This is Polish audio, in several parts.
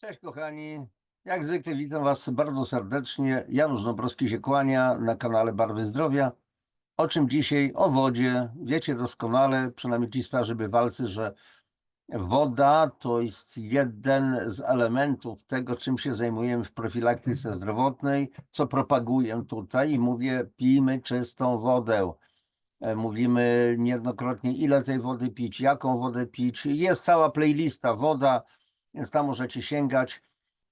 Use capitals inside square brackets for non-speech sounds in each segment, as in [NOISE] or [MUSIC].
Cześć kochani, jak zwykle witam Was bardzo serdecznie. Janusz Dąbrowski się kłania na kanale Barwy Zdrowia. O czym dzisiaj? O wodzie. Wiecie doskonale, przynajmniej ci starzy bywalcy, że woda to jest jeden z elementów tego, czym się zajmujemy w profilaktyce zdrowotnej, co propaguję tutaj i mówię, pijmy czystą wodę. E, Mówimy niejednokrotnie, ile tej wody pić, jaką wodę pić. Jest cała playlista woda, więc tam możecie sięgać.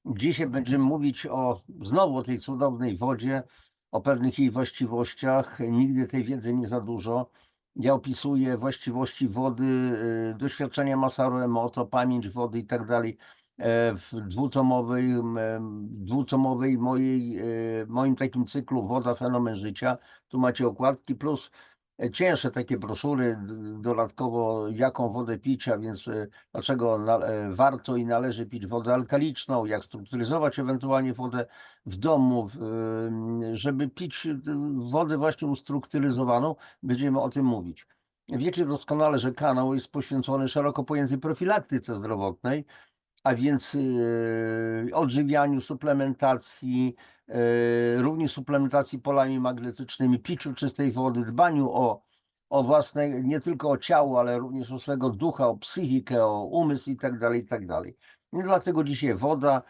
Dzisiaj będziemy mówić o znowu o tej cudownej wodzie, o pewnych jej właściwościach. Nigdy tej wiedzy nie za dużo. Ja opisuję właściwości wody, y, doświadczenia Masaru Emoto, pamięć wody i tak dalej e, w dwutomowej, dwutomowej mojej, e, moim takim cyklu Woda, fenomen życia. Tu macie okładki plus cięższe takie broszury, dodatkowo jaką wodę pić, a więc e, dlaczego na, e, warto i należy pić wodę alkaliczną, jak strukturyzować ewentualnie wodę w domu, em, żeby pić e, wodę właśnie ustrukturyzowaną, będziemy o tym mówić. Wiecie doskonale, że kanał jest poświęcony szeroko pojętej profilaktyce zdrowotnej, a więc yy, odżywianiu, suplementacji, yy, również suplementacji polami magnetycznymi, piciu czystej wody, dbaniu o, o własne, nie tylko o ciało, ale również o swego ducha, o psychikę, o umysł i tak dalej, i tak dalej. I dlatego dzisiaj woda.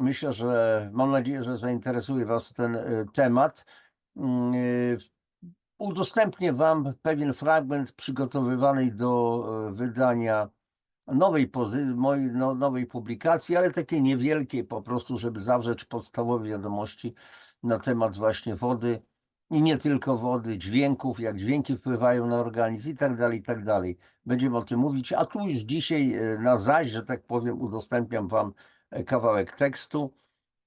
Myślę, że mam nadzieję, że zainteresuje Was ten y, temat. Mm, y, Udostępnię Wam pewien fragment przygotowywanej do y, wydania nowej mojej no, nowej publikacji, ale takie niewielkiej po prostu, żeby zawrzeć podstawowe wiadomości na temat właśnie wody i nie tylko wody, dźwięków, jak dźwięki wpływają na organizm i tak dalej, i tak dalej. Będziemy o tym mówić, a tu już dzisiaj e, na zaś, że tak powiem, udostępniam Wam e, kawałek tekstu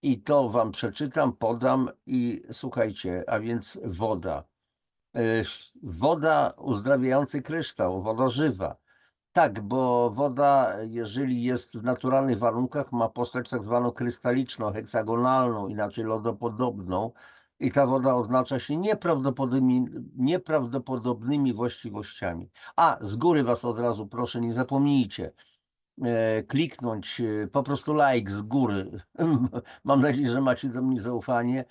i to Wam przeczytam, podam i słuchajcie, a więc woda. E, Woda uzdrawiający kryształ, woda żywa. Tak, bo woda, jeżeli jest w naturalnych warunkach, ma postać tak zwaną krystaliczną, heksagonalną, inaczej lodopodobną. I ta woda oznacza się nieprawdopodobnymi, nieprawdopodobnymi właściwościami. A, z góry Was od razu proszę, nie zapomnijcie e, kliknąć e, po prostu like z góry. [LAUGHS] Mam nadzieję, że macie do mnie zaufanie.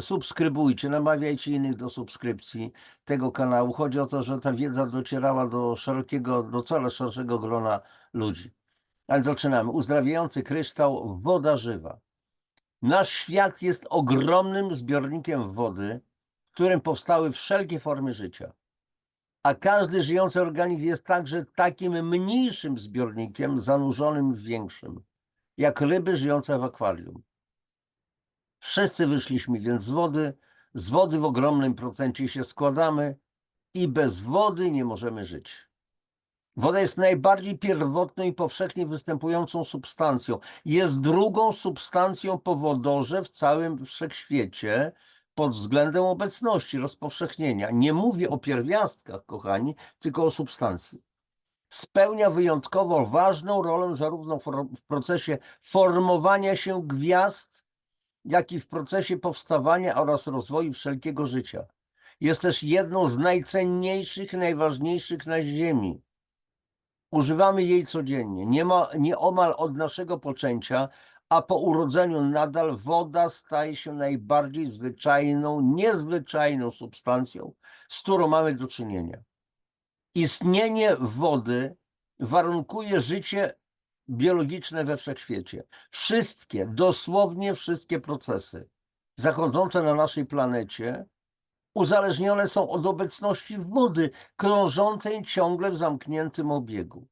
Subskrybujcie, namawiajcie innych do subskrypcji tego kanału. Chodzi o to, że ta wiedza docierała do szerokiego, do coraz szerszego grona ludzi. Ale zaczynamy. Uzdrawiający kryształ, woda żywa. Nasz świat jest ogromnym zbiornikiem wody, w którym powstały wszelkie formy życia. A każdy żyjący organizm jest także takim mniejszym zbiornikiem zanurzonym w większym, jak ryby żyjące w akwarium. Wszyscy wyszliśmy więc z wody, z wody w ogromnym procencie się składamy i bez wody nie możemy żyć. Woda jest najbardziej pierwotną i powszechnie występującą substancją. Jest drugą substancją po wodorze w całym wszechświecie pod względem obecności, rozpowszechnienia. Nie mówię o pierwiastkach, kochani, tylko o substancji. Spełnia wyjątkowo ważną rolę zarówno w procesie formowania się gwiazd, jak i w procesie powstawania oraz rozwoju wszelkiego życia. Jest też jedną z najcenniejszych, najważniejszych na Ziemi. Używamy jej codziennie, niema, nieomal od naszego poczęcia, a po urodzeniu nadal woda staje się najbardziej zwyczajną, niezwyczajną substancją, z którą mamy do czynienia. Istnienie wody warunkuje życie biologiczne we wszechświecie. Wszystkie, dosłownie wszystkie procesy zachodzące na naszej planecie uzależnione są od obecności wody krążącej ciągle w zamkniętym obiegu.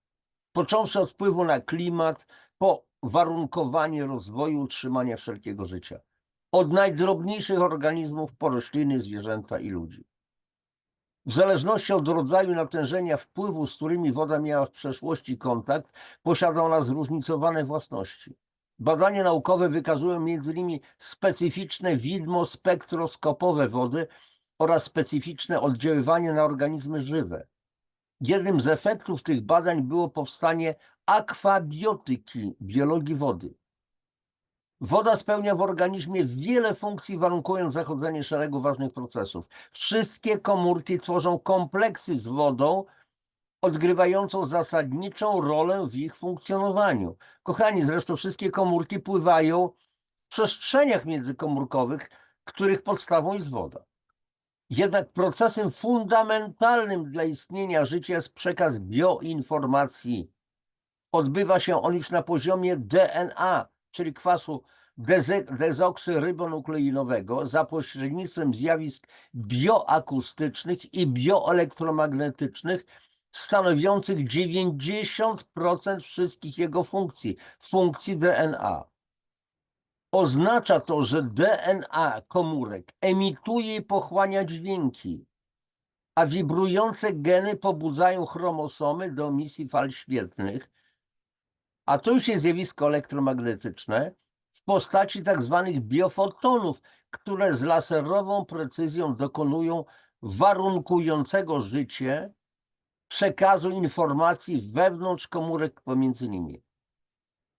Począwszy od wpływu na klimat, po warunkowanie rozwoju, utrzymania wszelkiego życia. Od najdrobniejszych organizmów po rośliny, zwierzęta i ludzi. W zależności od rodzaju natężenia wpływu, z którymi woda miała w przeszłości kontakt, posiada ona zróżnicowane własności. Badania naukowe wykazują m.in. specyficzne widmo spektroskopowe wody oraz specyficzne oddziaływanie na organizmy żywe. Jednym z efektów tych badań było powstanie akwabiotyki biologii wody. Woda spełnia w organizmie wiele funkcji, warunkując zachodzenie szeregu ważnych procesów. Wszystkie komórki tworzą kompleksy z wodą, odgrywającą zasadniczą rolę w ich funkcjonowaniu. Kochani, zresztą wszystkie komórki pływają w przestrzeniach międzykomórkowych, których podstawą jest woda. Jednak procesem fundamentalnym dla istnienia życia jest przekaz bioinformacji. Odbywa się on już na poziomie DNA, czyli kwasu dezoksyrybonukleinowego za pośrednictwem zjawisk bioakustycznych i bioelektromagnetycznych stanowiących 90% wszystkich jego funkcji, funkcji DNA. Oznacza to, że DNA komórek emituje i pochłania dźwięki, a wibrujące geny pobudzają chromosomy do emisji fal świetlnych, a to już jest zjawisko elektromagnetyczne w postaci tak zwanych biofotonów, które z laserową precyzją dokonują warunkującego życie przekazu informacji wewnątrz komórek pomiędzy nimi.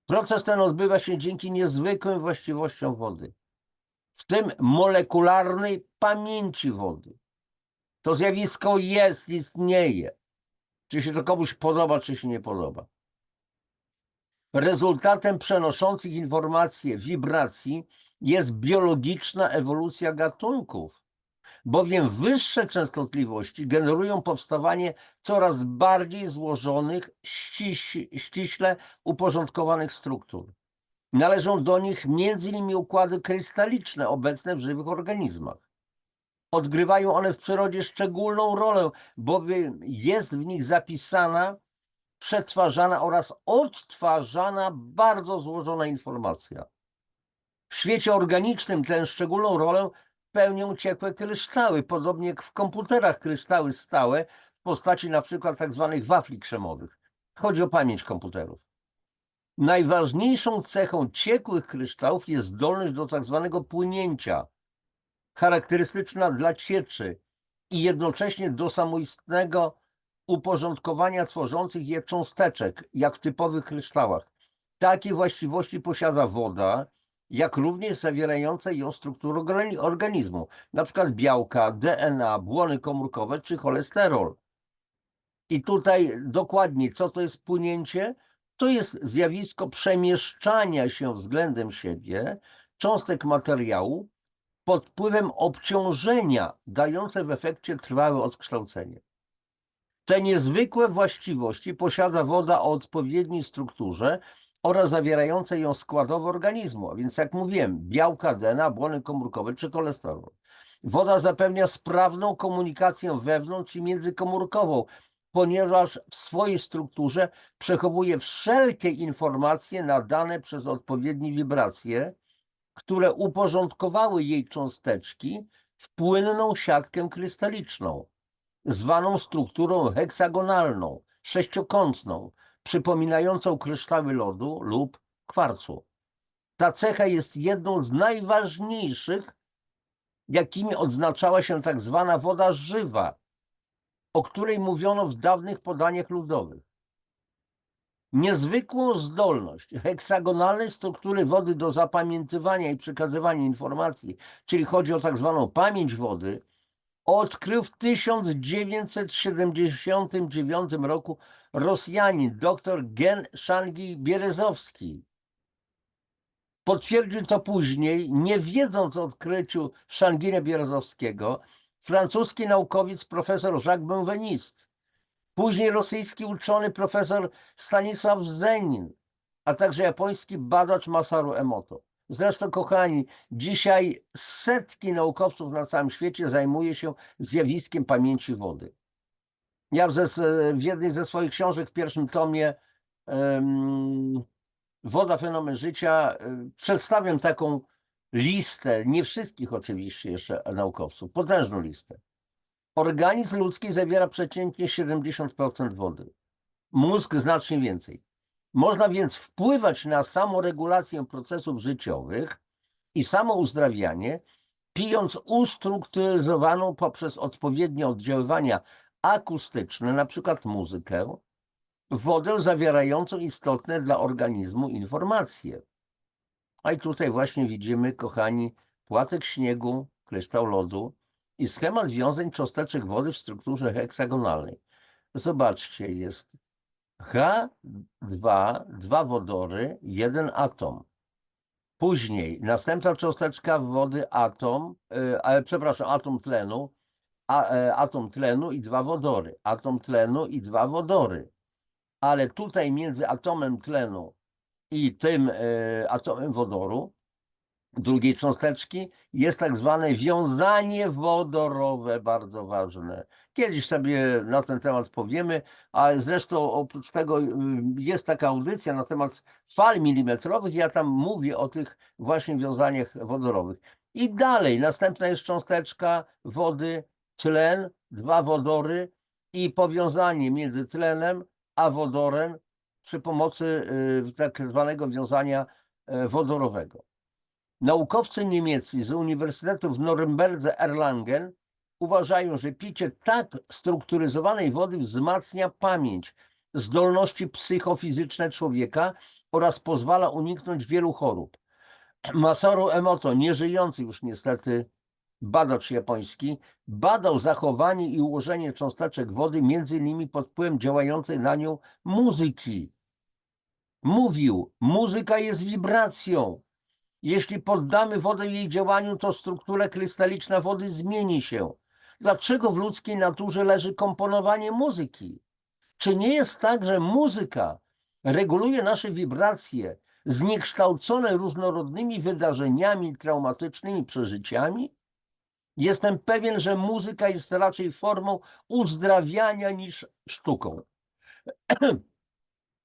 Proces ten odbywa się dzięki niezwykłym właściwościom wody, w tym molekularnej pamięci wody. To zjawisko jest, istnieje. Czy się to komuś podoba, czy się nie podoba. Rezultatem przenoszących informacje wibracji jest biologiczna ewolucja gatunków, bowiem wyższe częstotliwości generują powstawanie coraz bardziej złożonych, ściś, ściśle uporządkowanych struktur. Należą do nich m.in. układy krystaliczne obecne w żywych organizmach. Odgrywają one w przyrodzie szczególną rolę, bowiem jest w nich zapisana, przetwarzana oraz odtwarzana bardzo złożona informacja. W świecie organicznym tę szczególną rolę pełnią ciekłe kryształy, podobnie jak w komputerach kryształy stałe w postaci na przykład tak wafli krzemowych. Chodzi o pamięć komputerów. Najważniejszą cechą ciekłych kryształów jest zdolność do tak zwanego płynięcia, charakterystyczna dla cieczy i jednocześnie do samoistnego uporządkowania tworzących je cząsteczek, jak w typowych kryształach. Takie właściwości posiada woda, jak również zawierające ją struktury organi- organizmu, przykład białka, DNA, błony komórkowe czy cholesterol. I tutaj dokładnie, co to jest płynięcie? To jest zjawisko przemieszczania się względem siebie cząstek materiału pod wpływem obciążenia, dające w efekcie trwałe odkształcenie. Te niezwykłe właściwości posiada woda o odpowiedniej strukturze oraz zawierające ją składowe organizmu, a więc jak mówiłem, białka, DNA, błony komórkowe czy cholesterol. Woda zapewnia sprawną komunikację wewnątrz i międzykomórkową, ponieważ w swojej strukturze przechowuje wszelkie informacje nadane przez odpowiednie wibracje, które uporządkowały jej cząsteczki w płynną siatkę krystaliczną, zwaną strukturą heksagonalną, sześciokątną, przypominającą kryształy lodu lub kwarcu. Ta cecha jest jedną z najważniejszych, jakimi odznaczała się tak zwana woda żywa, o której mówiono w dawnych podaniach ludowych. Niezwykłą zdolność heksagonalnej struktury wody do zapamiętywania i przekazywania informacji, czyli chodzi o tak zwaną pamięć wody, odkrył w 1979 roku Rosjanin dr Gen Shangi Bierezowski. Potwierdził to później, nie wiedząc o odkryciu Szangina Bierezowskiego, francuski naukowiec profesor Jacques Benveniste, później rosyjski uczony profesor Stanisław Zenin, a także japoński badacz Masaru Emoto. Zresztą, kochani, dzisiaj setki naukowców na całym świecie zajmuje się zjawiskiem pamięci wody. Ja w jednej ze swoich książek w pierwszym tomie Woda, fenomen życia y, przedstawiam taką listę, nie wszystkich oczywiście jeszcze naukowców, potężną listę. Organizm ludzki zawiera przeciętnie 70% wody. Mózg znacznie więcej. Można więc wpływać na samoregulację procesów życiowych i samouzdrawianie, pijąc ustrukturyzowaną poprzez odpowiednie oddziaływania akustyczne, na przykład muzykę, wodę zawierającą istotne dla organizmu informacje. A i tutaj właśnie widzimy, kochani, płatek śniegu, kryształ lodu i schemat wiązań cząsteczek wody w strukturze heksagonalnej. Zobaczcie, jest H2, dwa wodory, jeden atom. Później następna cząsteczka wody, atom, ale przepraszam, atom tlenu, a, e, atom tlenu i dwa wodory, atom tlenu i dwa wodory. Ale tutaj między atomem tlenu i tym e, atomem wodoru, drugiej cząsteczki, jest tak zwane wiązanie wodorowe, bardzo ważne. Kiedyś sobie na ten temat powiemy, a zresztą oprócz tego y, jest taka audycja na temat fal milimetrowych, ja tam mówię o tych właśnie wiązaniach wodorowych. I dalej, następna jest cząsteczka wody, tlen, dwa wodory i powiązanie między tlenem a wodorem przy pomocy y, tak zwanego wiązania e, wodorowego. Naukowcy niemieccy z Uniwersytetu w Norymberdze Erlangen uważają, że picie tak strukturyzowanej wody wzmacnia pamięć, zdolności psychofizyczne człowieka oraz pozwala uniknąć wielu chorób. Masaru Emoto, nieżyjący już niestety badacz japoński, badał zachowanie i ułożenie cząsteczek wody, między innymi pod wpływem działającej na nią muzyki. Mówił, muzyka jest wibracją. Jeśli poddamy wodę jej działaniu, to struktura krystaliczna wody zmieni się. Dlaczego w ludzkiej naturze leży komponowanie muzyki? Czy nie jest tak, że muzyka reguluje nasze wibracje zniekształcone różnorodnymi wydarzeniami, traumatycznymi przeżyciami? Jestem pewien, że muzyka jest raczej formą uzdrawiania niż sztuką. [CLEARS THROAT]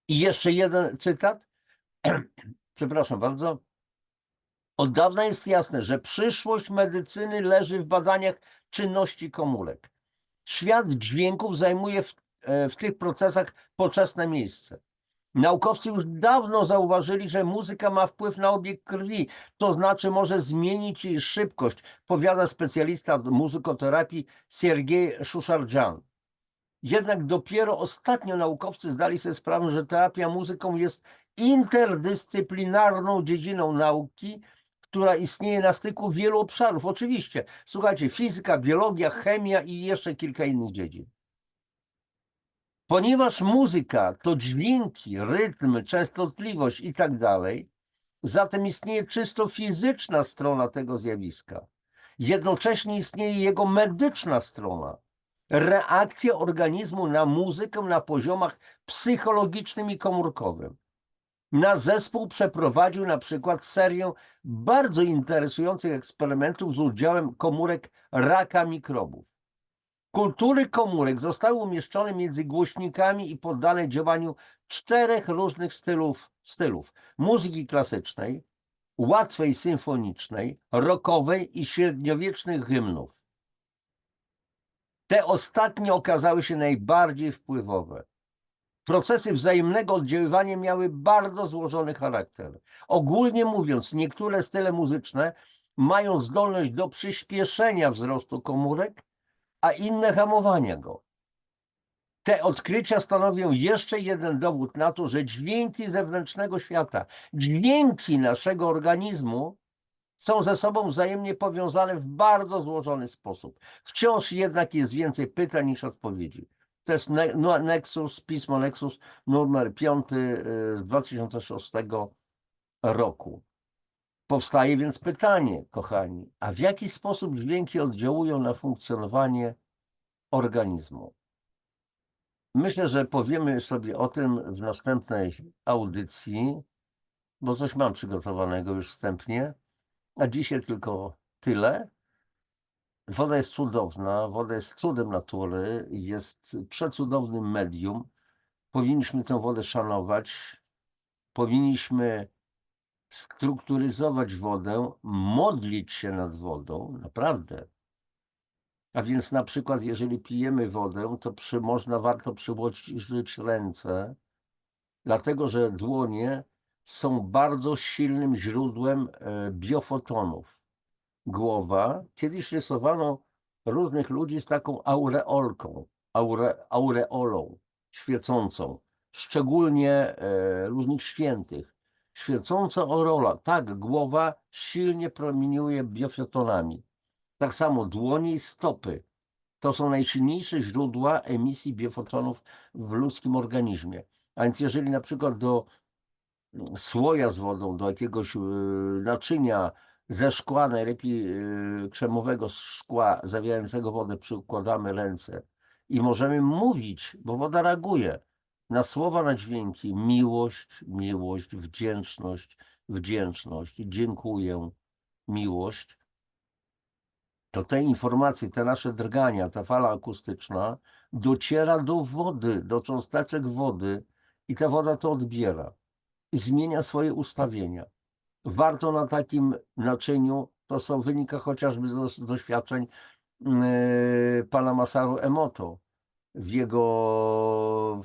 I jeszcze jeden cytat. [CLEARS THROAT] Przepraszam bardzo. Od dawna jest jasne, że przyszłość medycyny leży w badaniach czynności komórek. Świat dźwięków zajmuje w, e, w tych procesach poczesne miejsce. Naukowcy już dawno zauważyli, że muzyka ma wpływ na obieg krwi, to znaczy może zmienić jej szybkość, powiada specjalista muzykoterapii Siergiej Szuszardżan. Jednak dopiero ostatnio naukowcy zdali sobie sprawę, że terapia muzyką jest interdyscyplinarną dziedziną nauki, która istnieje na styku wielu obszarów. Oczywiście, słuchajcie, fizyka, biologia, chemia i jeszcze kilka innych dziedzin. Ponieważ muzyka to dźwięki, rytm, częstotliwość i tak dalej, zatem istnieje czysto fizyczna strona tego zjawiska. Jednocześnie istnieje jego medyczna strona. Reakcja organizmu na muzykę na poziomach psychologicznym i komórkowym. Na zespół przeprowadził na przykład serię bardzo interesujących eksperymentów z udziałem komórek raka mikrobów. Kultury komórek zostały umieszczone między głośnikami i poddane działaniu czterech różnych stylów, stylów muzyki klasycznej, łatwej symfonicznej, rockowej i średniowiecznych hymnów. Te ostatnie okazały się najbardziej wpływowe. Procesy wzajemnego oddziaływania miały bardzo złożony charakter. Ogólnie mówiąc, niektóre style muzyczne mają zdolność do przyspieszenia wzrostu komórek, a inne hamowania go. Te odkrycia stanowią jeszcze jeden dowód na to, że dźwięki zewnętrznego świata, dźwięki naszego organizmu są ze sobą wzajemnie powiązane w bardzo złożony sposób. Wciąż jednak jest więcej pytań niż odpowiedzi. To jest No- Nexus, pismo Nexus numer 5 z 2006 roku. Powstaje więc pytanie, kochani, a w jaki sposób dźwięki oddziałują na funkcjonowanie organizmu? Myślę, że powiemy sobie o tym w następnej audycji, bo coś mam przygotowanego już wstępnie, a dzisiaj tylko tyle. Woda jest cudowna, woda jest cudem natury, jest przecudownym medium. Powinniśmy tę wodę szanować, powinniśmy strukturyzować wodę, modlić się nad wodą, naprawdę. A więc na przykład, jeżeli pijemy wodę, to przy, można, warto przyłożyć ręce, dlatego że dłonie są bardzo silnym źródłem e, biofotonów. Głowa, kiedyś rysowano różnych ludzi z taką aureolką, aure, aureolą świecącą, szczególnie e, różnych świętych. Świecąca aureola, tak, głowa silnie promieniuje biofotonami. Tak samo dłonie i stopy. To są najsilniejsze źródła emisji biofotonów w ludzkim organizmie. A więc jeżeli na przykład do słoja z wodą, do jakiegoś y, naczynia ze szkła, najlepiej y, krzemowego szkła zawierającego wodę, przykładamy ręce i możemy mówić, bo woda reaguje na słowa, na dźwięki. Miłość, miłość, wdzięczność, wdzięczność, dziękuję, miłość. To te informacje, te nasze drgania, ta fala akustyczna dociera do wody, do cząsteczek wody i ta woda to odbiera i zmienia swoje ustawienia. Warto na takim naczyniu, to są wynika chociażby z doświadczeń yy, pana Masaru Emoto w jego,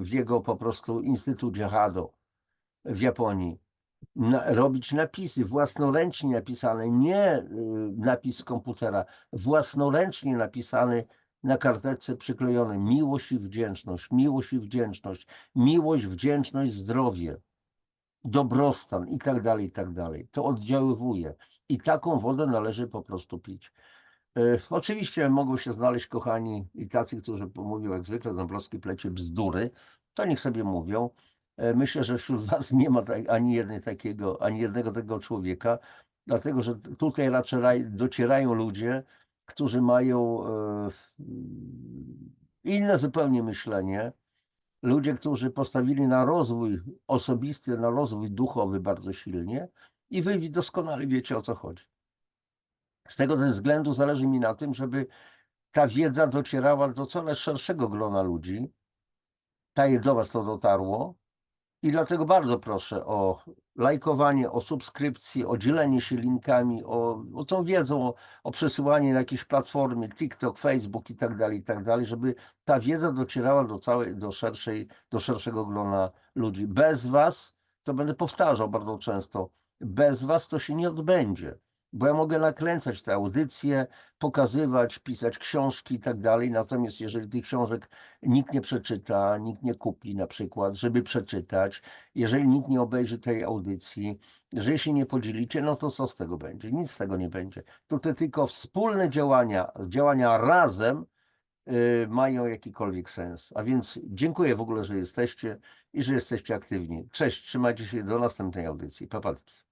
w, jego po prostu instytucie Hado w Japonii. Na, robić napisy własnoręcznie napisane, nie y, napis z komputera, własnoręcznie napisany na karteczce przyklejone. Miłość i wdzięczność, miłość i wdzięczność, miłość, wdzięczność, zdrowie dobrostan i tak dalej, i tak dalej. To oddziaływuje i taką wodę należy po prostu pić. E, Oczywiście mogą się znaleźć kochani i tacy, którzy mówią jak zwykle Dąbrowski plecie bzdury, to niech sobie mówią. E, Myślę, że wśród was nie ma tak, ani jednej takiego, ani jednego tego człowieka, dlatego że tutaj raczej raj- docierają ludzie, którzy mają e, inne zupełnie myślenie, ludzie, którzy postawili na rozwój osobisty, na rozwój duchowy bardzo silnie i wy doskonale wiecie o co chodzi. Z tego względu zależy mi na tym, żeby ta wiedza docierała do coraz szerszego grona ludzi, tak do was to dotarło i dlatego bardzo proszę o lajkowanie, o subskrypcję, o dzielenie się linkami, o, o tą wiedzą, o, o przesyłanie na jakieś platformy, TikTok, Facebook i tak dalej, i tak dalej, żeby ta wiedza docierała do całej, do szerszej, do szerszego grona ludzi. Bez was, to będę powtarzał bardzo często, bez was to się nie odbędzie. Bo ja mogę nakręcać te audycje, pokazywać, pisać książki i tak dalej. Natomiast jeżeli tych książek nikt nie przeczyta, nikt nie kupi na przykład, żeby przeczytać, jeżeli nikt nie obejrzy tej audycji, jeżeli się nie podzielicie, no to co z tego będzie? Nic z tego nie będzie. Tutaj tylko wspólne działania, działania razem y, mają jakikolwiek sens. A więc dziękuję w ogóle, że jesteście i że jesteście aktywni. Cześć, trzymajcie się do następnej audycji. Papatki.